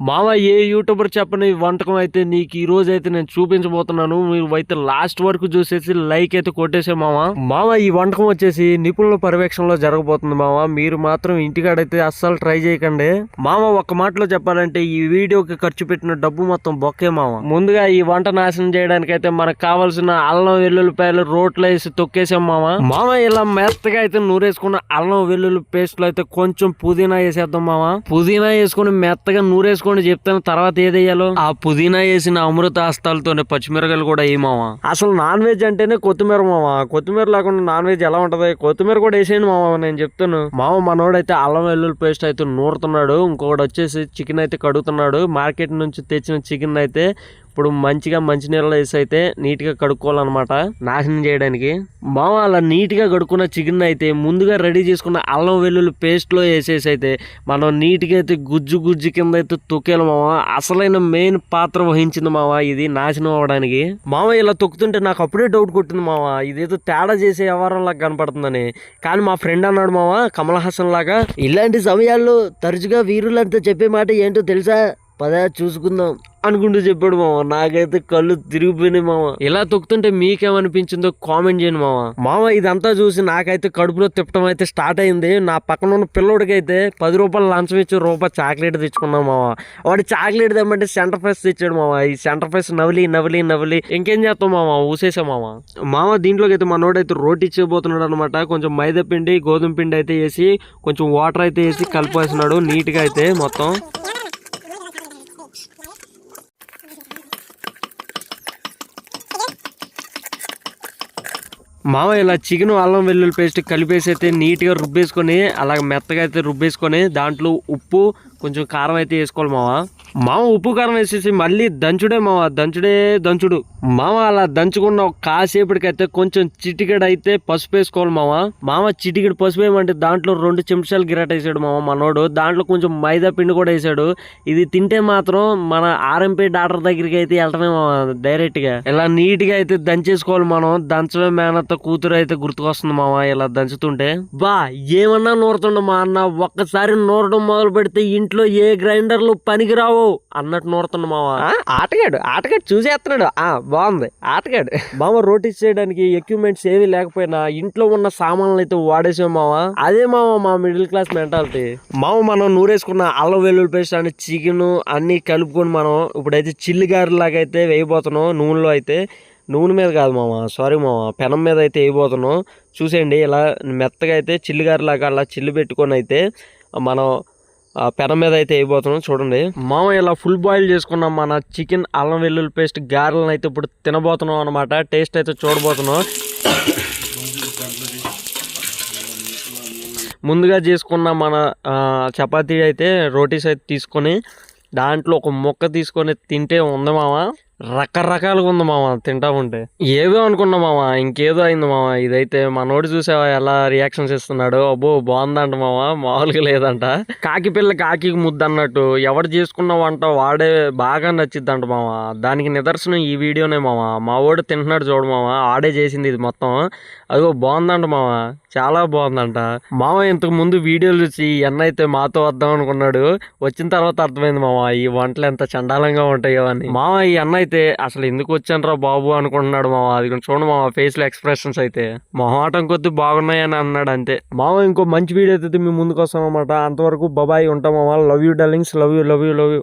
మామ ఏ యూట్యూబర్ చెప్పని వంటకం అయితే నీకు ఈ రోజు అయితే నేను చూపించబోతున్నాను? మీరు అయితే లాస్ట్ వరకు చూసేసి లైక్ అయితే కొట్టేసే మామ మామ ఈ వంటకం వచ్చేసి నిపుణుల పర్యవేక్షణలో జరగబోతుంది మామ మీరు మాత్రం ఇంటికాడైతే అస్సలు ట్రై చేయకండి. మామ ఒక్క మాటలో చెప్పాలంటే ఈ వీడియోకి ఖర్చు పెట్టిన డబ్బు మొత్తం బొక్కే మామ ముందుగా ఈ వంట నాశనం చేయడానికి అయితే మనకు కావాల్సిన అల్లం వెల్లుల్లిపాయలు రోట్లో వేసి తొక్కేసాం మామ మామ ఇలా మెత్తగా అయితే నూరేసుకున్న అల్లం వెల్లుల్లి పేస్ట్లో అయితే కొంచెం పుదీనా వేసేద్దాం మామ పుదీనా వేసుకుని మెత్తగా నూరేసుకొని చెప్తాను తర్వాత ఏదయ్యాలో ఆ పుదీనా వేసిన అమృత హస్తాలతోనే పచ్చిమిరకాయలు కూడా మామ అసలు నాన్ వెజ్ అంటేనే కొత్తిమీర మామ కొత్తిమీర లేకుండా నాన్ వెజ్ ఎలా ఉంటది? కొత్తిమీర కూడా వేసేయండి మామ నేను చెప్తాను. మామ మనోడైతే అల్లం వెల్లుల్లి పేస్ట్ అయితే నూరుతున్నాడు. ఇంకొకటి వచ్చేసి చికెన్ అయితే కడుగుతున్నాడు. మార్కెట్ నుంచి తెచ్చిన చికెన్ అయితే ఇప్పుడు మంచిగా మంచి నీళ్ళలో వేసి అయితే నీట్గా కడుక్కోవాలన్నమాట. నాశనం చేయడానికి. మామ అలా నీట్గా కడుక్కున్న చికెన్ అయితే ముందుగా రెడీ చేసుకున్న అల్లం వెల్లుల్లి పేస్ట్లో వేసేసి అయితే మనం నీట్గా అయితే గుజ్జు గుజ్జు కింద అయితే తొక్కేయాలి మామ. అసలైన మెయిన్ పాత్ర వహించింది మామ ఇది నాశనం అవ్వడానికి. మామ ఇలా తొక్కుతుంటే నాకు అప్పుడే డౌట్ కొట్టింది మామ. ఇదేదో తేడా చేసే వ్యవహారం లాగా కనపడుతుందని. కానీ మా ఫ్రెండ్ అన్నాడు మామ కమల్ హాసన్ లాగా ఇలాంటి సమయాల్లో తరచుగా వీరులంతా చెప్పే మాట ఏంటో తెలుసా? పదా చూసుకుందాం అనుకుంటూ చెప్పాడు మామ. నాకైతే కళ్ళు తిరిగిపోయినాయి మామ. ఇలా తొక్కుతుంటే మీకేమనిపించిందో కామెంట్ చేయండి మామ. మామ ఇదంతా చూసి నాకైతే కడుపులో తిప్పడం అయితే స్టార్ట్ అయింది. నా పక్కన ఉన్న పిల్లోడికి అయితే పది రూపాయలు లంచం ఇచ్చి రూపాయి చాక్లెట్ తెచ్చుకున్నాం మామ. వాడు చాక్లెట్ తెమ్మంటే సెంటర్ ఫ్రెష్ తెచ్చాడు మామ. ఈ సెంటర్ ఫ్రెష్ నవలి నవలి నవలి. ఇంకేం చేస్తాం మామ? ఊసేసా మామ. మామ దీంట్లోకి అయితే మనోడైతే రోటీ ఇచ్చేయబోతున్నాడు అనమాట కొంచెం మైదా పిండి గోధుమ పిండి అయితే వేసి కొంచెం వాటర్ అయితే వేసి కలిపేస్తున్నాడు. నీట్గా అయితే మొత్తం. మామ ఇలా చికెన్ అల్లం వెల్లుల్లి పేస్ట్ కలిపేసి అయితే నీట్గా రుబ్బేసుకొని అలాగ మెత్తగా అయితే రుబ్బేసుకొని దాంట్లో ఉప్పు కొంచెం కారం అయితే వేసుకోవాలి మావా. మామ ఉప్పు కారం వేసేసి మళ్ళీ దంచుడే మామ దంచుడే దంచుడు. మామ అలా దంచుకున్న కాసేపటికైతే కొంచెం చిటికెడు అయితే పసుపు వేసుకోవాలి మామ మామ చిటికెడు పసుపు ఏమంటే దాంట్లో రెండు చెంచాలు గిరాట్ వేసాడు మామ మనోడు. దాంట్లో కొంచెం మైదా పిండి కూడా వేసాడు. ఇది తింటే మాత్రం మన ఆర్ఎంపీ డాక్టర్ దగ్గరికి అయితే వెళ్ళటమే మామ డైరెక్ట్గా. ఇలా నీట్గా అయితే దంచేసుకోవాలి మనం. దంచడం మేనత్త కూతురు అయితే గుర్తుకొస్తుంది మామ ఇలా దంచుతుంటే. బా ఏమన్నా నూరుతుండ మా అన్న. ఒక్కసారి నూరడం మొదలు పెడితే ఇంట్లో ఏ గ్రైండర్లు పనికిరావు అన్నట్టు నూరుతుండ మామ ఆటగాడు ఆటగాడు చూసేస్తున్నాడు. ఆ బాగుంది ఆటగాడు. మామ రోటీ చేయడానికి ఎక్విప్మెంట్స్ ఏవి లేకపోయినా ఇంట్లో ఉన్న సామాన్లు అయితే వాడేసాం మామ అదే మామ మా మిడిల్ క్లాస్ మెంటాలిటీ మామ మనం నూరేసుకున్న అల్లం వెల్లుల్లి పేస్ట్ అని చికెన్ అన్ని కలుపుకొని మనం ఇప్పుడైతే చిల్లి గారి లాగా అయితే వేయబోతున్నాం. నూనెలో అయితే నూనె మీద కాదు మామ సారీ మామ పెనం మీద అయితే వేయబోతున్నాం. చూసేయండి ఇలా మెత్తగా అయితే చిల్లిగారి లాగా అలా చిల్లు పెట్టుకొని అయితే మనం పెనం మీద అయితే వేయబోతున్నాం చూడండి. మామ ఇలా ఫుల్ బాయిల్ చేసుకున్నాం మన చికెన్ అల్లం వెల్లుల్లి పేస్ట్ గారెలను అయితే ఇప్పుడు తినబోతున్నాం అనమాట టేస్ట్ అయితే చూడబోతున్నాం. ముందుగా చేసుకున్న మన చపాతీ అయితే రోటీస్ అయితే తీసుకొని దాంట్లో ఒక ముక్క తీసుకొని తింటే ఉంది మామ. రకరకాలుగా ఉంది మామ తింటా ఉంటే. ఏదో అనుకున్నా మామ ఇంకేదో అయింది మామ. ఇదైతే మనోడు చూసావా ఎలా రియాక్షన్స్ ఇస్తున్నాడు అబ్బో బాగుందంట మామ మామూలుగా లేదంట. కాకి పిల్ల కాకి ముద్దు అన్నట్టు. ఎవడు చేసుకున్న వంట వాడే బాగా నచ్చిద్దంట మామ. దానికి నిదర్శనం ఈ వీడియోనే మామ. మా వాడు తింటున్నాడు చూడు మామ ఆడే చేసింది ఇది మొత్తం. అదిగో బాగుందంట మామ. చాలా బాగుందంట. మామ ఇంతకు ముందు వీడియోలు చూసి ఎన్నైతే అయితే మాతో వద్దాం అనుకున్నాడు. వచ్చిన తర్వాత అర్థమైంది మామ ఈ వంటలు ఎంత చండాలంగా ఉంటాయో అని. మామ ఈ అన్న అయితే అసలు ఎందుకు వచ్చానరా బాబు అనుకుంటున్నాడు మామ. అది చూడండి మామ ఫేస్లో ఎక్స్ప్రెషన్స్ అయితే. మొహమాటం కొద్ది బాగున్నాయి అని అన్నాడు అంతే. మామ ఇంకో మంచి వీడియో అయితే మీ ముందుకు వస్తాం అనమాట అంతవరకు బబాయ్ ఉంటాం మామ. Love you darlings love you love you love you